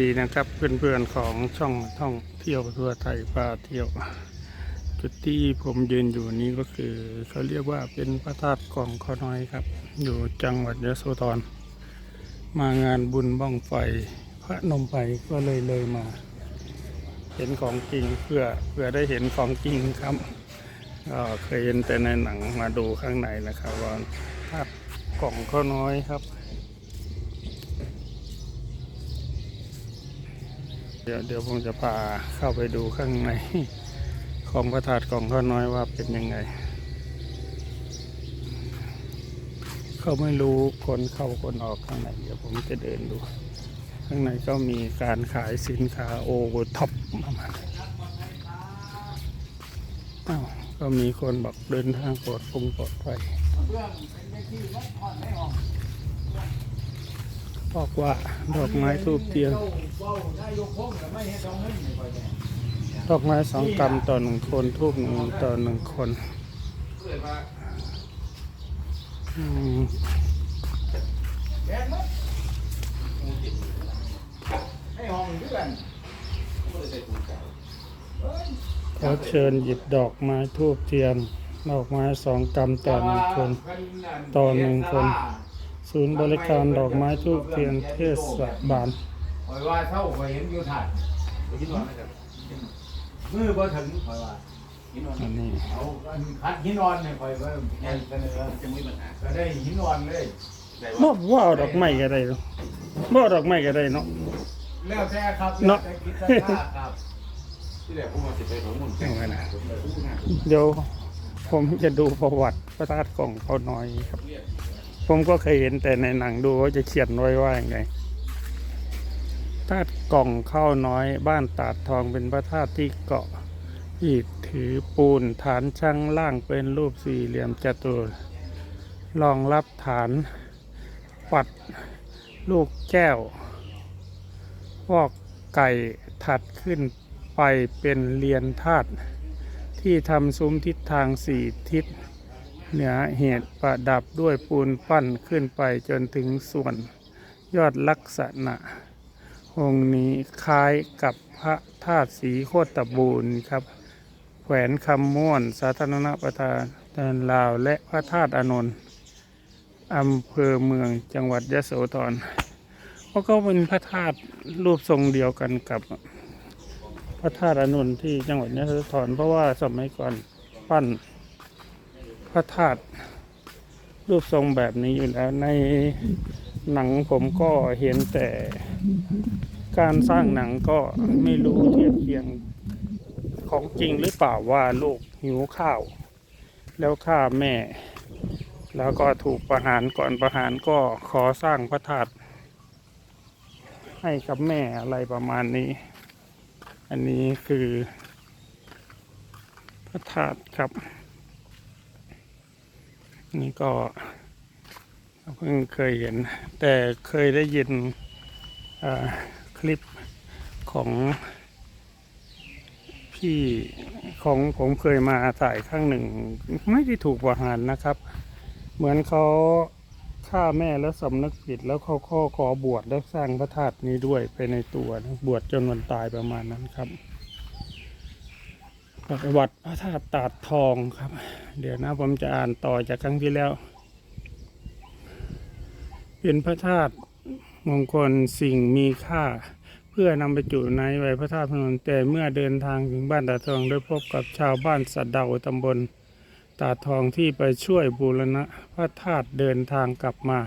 ดีนะครับ เพื่อนๆของช่องท่องเที่ยวทั่วไทยพาเที่ยว จุดที่ผมยืนอยู่นี้ก็คือเขาเรียกว่าเป็นพระธาตุกองขอน้อยครับ อยู่จังหวัดยโสธรมางานบุญบ้องไฟพระนมไฟก็เลยเลยมา เห็นของจริงเพื่อเพื่อได้เห็นของจริงครับก็เคยเห็นแต่ในหนังมาดูข้างในนะครับว่าธาตุกล่องข้อน้อยครับ เดี๋ยวเดี๋ยวผมจะพาเข้าไปดูข้างในของพระธาตุกองข้อน้อยว่าเป็นยังไง เขาไม่รู้คนเข้าคนออกข้างในเดี๋ยวผมจะเดินดู ข้างในก็มีการขายสินค้าโอเวอร์ท็อปประมาณอ้าวก็มีคนบอกเดินทางปลอดภัยปลอดภัยบอก บอกว่าดอกไม้ทูบเทียนดอกไม้สองกำต่อหนึ่งคนทูบหนึ่งต่อหนึ่งคนขอเชิญหยิบดอกไม้ทูบเทียน ดอกไม้สองกำต่อหนึ่งคน ต่อหนึ่งคน ศูนย์บริการดอกไม้ทูบเทียนเทศบาลคอยว่าเท่าคอยเห็นอยู่ถัดมือบ่ถึงคอยว่าอันนี้เอาอันคัดหินอ่อนเนี่ยคอยว่าเสนอจะมีปัญหาก็ได้หินอ่อนเลยได้บ่ว่าว่าเอาดอกไม้ก็ได้เนาะบ่เอาดอกไม้ก็ได้เนาะแล้วแต่ครับเนาะแล้วแต่คิดสภาพครับที่แรกผมมาสิไปของมุ่นแต่งงานผมเลยรู้งานเดี๋ยวผมจะดูประวัติพระธาตุกล่องเขาน้อยครับ ผมก็เคยเห็นแต่ในหนังดูว่าจะเขียนไว้ว่าอย่างไงธาตุกล่องข้าวน้อย บ้านตาดทองเป็นพระธาตุที่เกาะอิฐถือปูนฐานช่างล่างเป็นรูปสี่เหลี่ยมจัตุรรองรับฐานปัดลูกแก้ววอกไก่ถัดขึ้นไปเป็นเรียนธาตุที่ทำซุ้มทิศทางสี่ทิศ เหนือเหตุประดับด้วยปูนปั้นขึ้นไปจนถึงส่วนยอดลักษณะ องค์นี้คล้ายกับพระธาตุสีโคตบูรณ์ครับ แขวนคำม่วน สาธารณประทานแดนลาวและพระธาตุอนนท์อำเภอเมืองจังหวัดยะโสธรเพราะก็เป็นพระธาตุรูปทรงเดียวกันกับพระธาตุอานนท์ที่จังหวัดยโสธรเพราะว่าสมัยก่อนปั้น พระธาตุรูปทรงแบบนี้อยู่แล้ว ในหนังผมก็เห็นแต่การสร้างหนังก็ไม่รู้เทียบเคียงของจริงหรือเปล่าว่าลูกหิวข้าว แล้วฆ่าแม่ แล้วก็ถูกประหารก่อนประหารก็ขอสร้างพระธาตุให้กับแม่อะไรประมาณนี้ อันนี้คือพระธาตุครับ นี่ก็เพิ่งเคยเห็น แต่เคยได้ยินคลิปของพี่ของผมเคยมาถ่ายข้างหนึ่ง ไม่ได้ถูกประหารนะครับ เหมือนเขาฆ่าแม่แล้วสำนึกผิดแล้วเขาข้อขอบวชแล้วสร้างพระธาตุนี้ด้วยไปในตัวนะบวชจนวันตายประมาณนั้นครับ ประวัติพระธาตุตาดทองครับ เดี๋ยวนะผมจะอ่านต่อจากครั้งที่แล้ว เป็นพระธาตุมงคลสิ่งมีค่า เพื่อนำไปจุในไว้พระธาตุพนมแต่เมื่อเดินทางถึงบ้านตาทองได้พบกับชาวบ้านสะเดาตำบลตาทองที่ไปช่วยบูรณะพระธาตุเดินทางกลับมา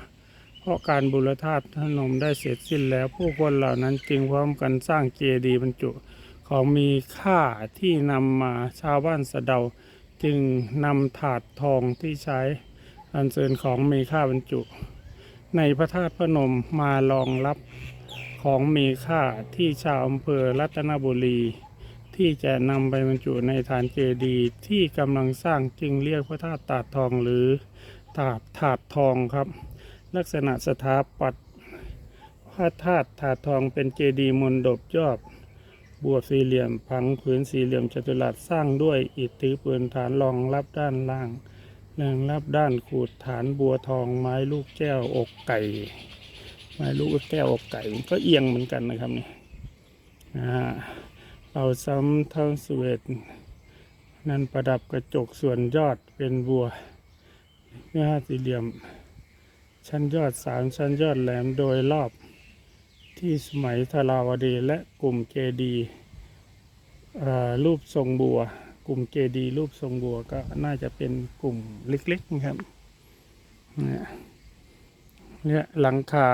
เพราะการบูรธาตุพนมได้เสร็จสิ้นแล้วผู้คนเหล่านั้นจึงพร้อมกันสร้างเจดีย์บรรจุ ของมีค่าที่นำมาชาวบ้านสะเดา จึงนำถาดทองที่ใช้อัญเชิญของมีค่าบรรจุ ในพระธาตุพนมมารองรับของมีค่าที่ชาวอำเภอรัตนบุรี ที่จะนำไปบรรจุในฐานเจดีย์ที่กำลังสร้างจึงเรียกพระธาตุตาดทองหรือถาดถาดทองครับ ลักษณะสถาปัตพระธาตุถาดทองเป็นเจดีย์มนดบยอด บวสี่เหลี่ยมพังผืนสี่เหลี่ยมจัตุรัสสร้างด้วยอิฐถือปืนฐานรองรับด้านล่างรองรับด้านขูดฐานบัวทองไม้ลูกแก้วอกไก่ ไม้ลูกแก้วอกไก่ก็เอียงเหมือนกันนะครับนี่นะฮะเราซ้ำเทั้งสเวตนั้นประดับกระจกส่วนยอดเป็นบัวเนื้อห้าสี่เหลี่ยม ชั้นยอดสามชั้นยอดแหลมโดยรอบ ที่สมัยธาราวดีและกลุ่มเจดีรูปทรงบัว กลุ่มเจดีรูปทรงบัวก็น่าจะเป็นกลุ่มเล็กๆนะครับเนี่ยเนี่ยหลังคา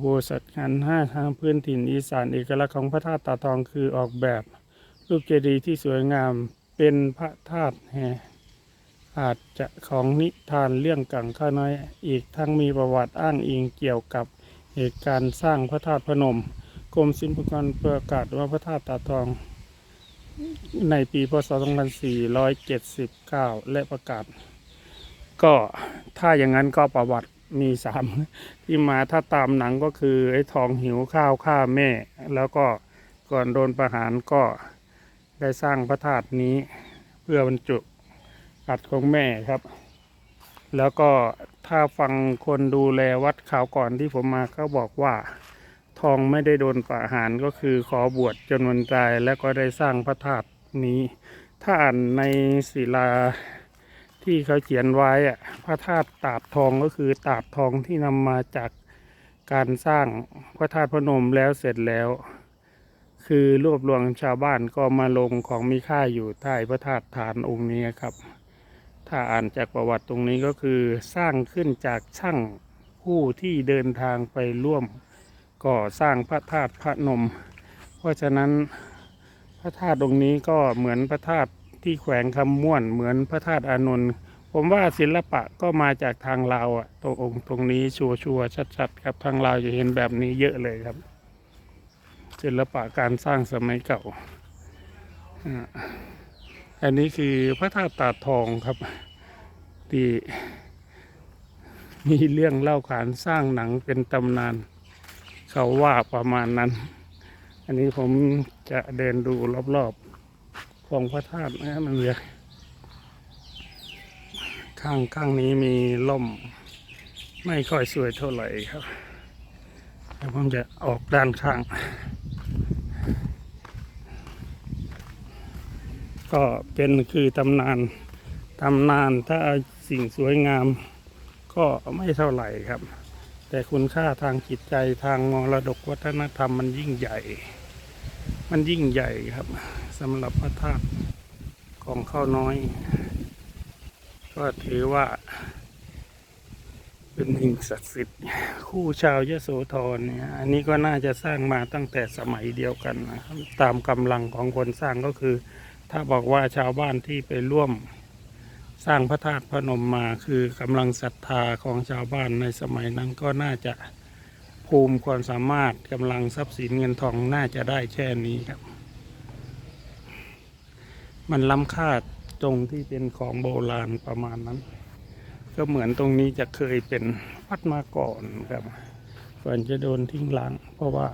โบสถ์งานห้าทางพื้นถิ่นอีสานเอกลักษณ์ของพระธาตุตาทองคือออกแบบ รูปเจดีย์ที่สวยงามเป็นพระธาตุแห่อาจจะของนิทานเรื่องกังข้าน้อยอีกทั้งมีประวัติอ้างอิงเกี่ยวกับ เหตุการณ์สร้างพระธาตุพนม กรมศิลปากรประกาศว่าพระธาตุตาทอง ในปีพศ 2479 และประกาศ ก็ถ้าอย่างนั้นก็ประวัติมีสามที่มาถ้าตามหนังก็คือไอ้ทองหิวข้าวฆ่าแม่ แล้วก็ก่อนโดนประหารก็ได้สร้างพระธาตุนี้ เพื่อบรรจุอัดของแม่ครับ แล้วก็ถ้าฟังคนดูแลวัดข่าวก่อนที่ผมมาเขาบอกว่า ทองไม่ได้โดนประหารก็คือขอบวชจนวันตายแล้วก็ได้สร้างพระธาตุนี้ ถ้าอ่านในศิลาที่เขาเขียนไว้อะพระธาตุตาดทองก็คือตาดทองที่นำมาจากการสร้างพระธาตุพนมแล้วเสร็จแล้ว คือรวบรวมชาวบ้านก็มาลงของมีค่าอยู่ใต้พระธาตุฐานองค์นี้ครับ ถ้าอ่านจากประวัติตรงนี้ก็คือสร้างขึ้นจากช่างผู้ที่เดินทางไปร่วมก่อสร้างพระธาตุพระนม เพราะฉะนั้นพระธาตุตรงนี้ก็เหมือนพระธาตุที่แขวงคำม่วนเหมือนพระธาตุอานนท์ผมว่าศิลปะก็มาจากทางลาวอะตรงองค์ตรงนี้ชัวชัวร์ๆชัดๆครับทางลาวจะเห็นแบบนี้เยอะเลยครับ ศิลปะการสร้างสมัยเก่าอ่า อันนี้คือพระธาตุตาดทองครับ ที่มีเรื่องเล่าขานสร้างหนังเป็นตำนาน เขาว่าประมาณนั้น อันนี้ผมจะเดินดูรอบๆของพระธาตุนะมันเรียกข้างข้างนี้มีล่ม ไม่ค่อยสวยเท่าไหร่ครับแล้วผมจะออกด้านข้าง ก็เป็นคือตำนานตำนานถ้าเอาสิ่งสวยงามก็ไม่เท่าไหร่ครับ แต่คุณค่าทางจิตใจทางมรดกวัฒนธรรมมันยิ่งใหญ่ มันยิ่งใหญ่ครับสำหรับพระธาตุของข้าวน้อย ก็ถือว่า เป็นหิ่งศักดิ์สิทธิ์คู่ชาวยโสธรเนี่ยอันนี้ก็น่าจะสร้างมาตั้งแต่สมัยเดียวกันนะครับตามกำลังของคนสร้างก็คือ ถ้าบอกว่าชาวบ้านที่ไปร่วมสร้างพระธาตุพนมมาคือกำลังศรัทธาของชาวบ้านในสมัยนั้นก็น่าจะภูมิความสามารถกำลังทรัพย์สินเงินทองน่าจะได้แค่นี้ครับ มันล้ำค่าตรงที่เป็นของโบราณประมาณนั้น ก็เหมือนตรงนี้จะเคยเป็นวัดมาก่อนครับก่อนจะโดนทิ้งร้าง เพราะว่า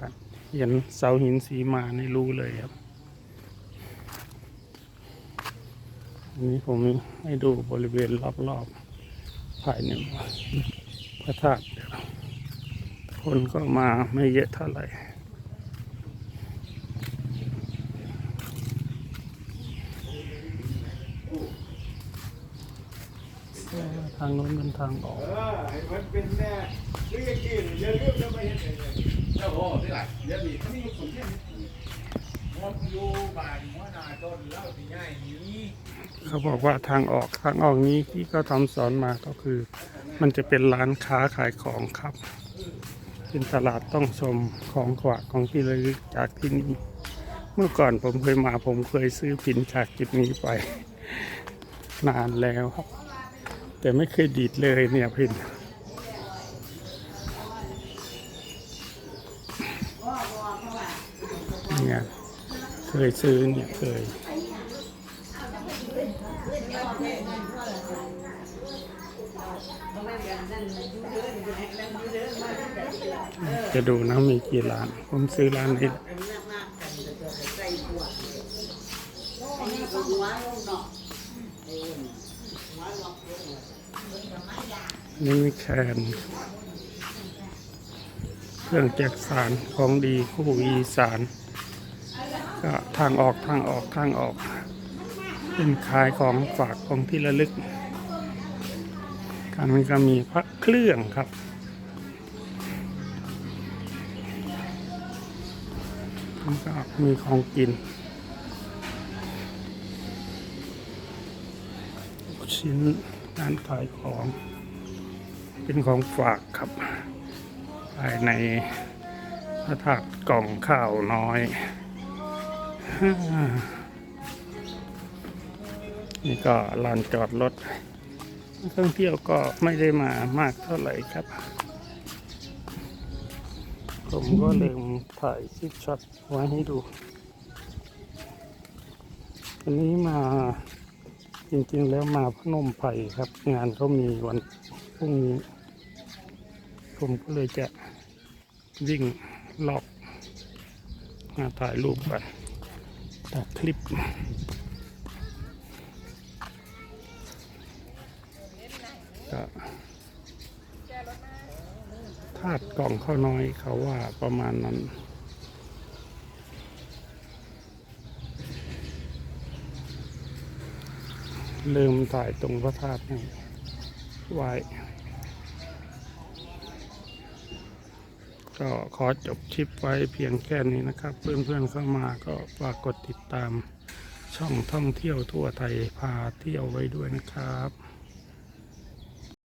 เห็นเสาหินสีมาในรู้เลยครับ อันนี้ผมให้ดูบริเวณรอบๆภายในพระธาตุคนก็มาไม่เยอะเท่าไหร่ทางโน้นเป็นทางออกเออให้มันเป็นแน่หรือยังกินอย่าลืมจะไปเห็นเลยเจ้าโอ้ที่ไหนเดี๋ยวมีเขามีคนที่หมดอยู่บ้านหัว เขาบอกว่าทางออกทางออกนี้ที่เขาทำสอนมาก็คือ มันจะเป็นร้านค้าขายของครับ เป็นตลาดต้องชมของขวากของที่ระลึกจากที่นี่เมื่อก่อนผมเคยมาผมเคยซื้อพินจากจุดนี้ไป นานแล้ว แต่ไม่เคยดีดเลยเนี่ยพินเนี่ย เคยซื้อเนี่ยเคยจะดูนะมีกี่ร้าน ผมซื้อร้านนี้นี่มีแคนเครื่องแจกสารของดีคู่อีสาน ก็ทางออกทางออกทางออก เป็นขายของฝากของที่ระลึกการมันก็มีพระเครื่องครับก็มีของกิน ชิ้นร้านขายของ เป็นของฝากครับ ภายในพระธาตุกล่องข้าวน้อย นี่ก็ลานจอดรถนักท่องเที่ยวก็ไม่ได้มามากเท่าไหร่ครับ ผมก็เลืมถ่ายคลิปช็อตไว้ให้ดูวันนี้มาจริงๆแล้วมาพนมไผ่ครับ งานเขามีวันพรุ่งนี้ ผมก็เลยจะวิ่งลอกมาถ่ายรูปกัน ตัดคลิปก็ธาตุกล่องข้าวน้อยเขาว่าประมาณนั้นลืมถ่ายตรงพระธาตุนี่ไว้ ก็ขอจบคลิปไว้เพียงแค่นี้นะครับ เพื่อนๆเข้ามาก็ฝากกดติดตามช่องท่องเที่ยวทั่วไทยพาเที่ยวไว้ด้วยนะครับ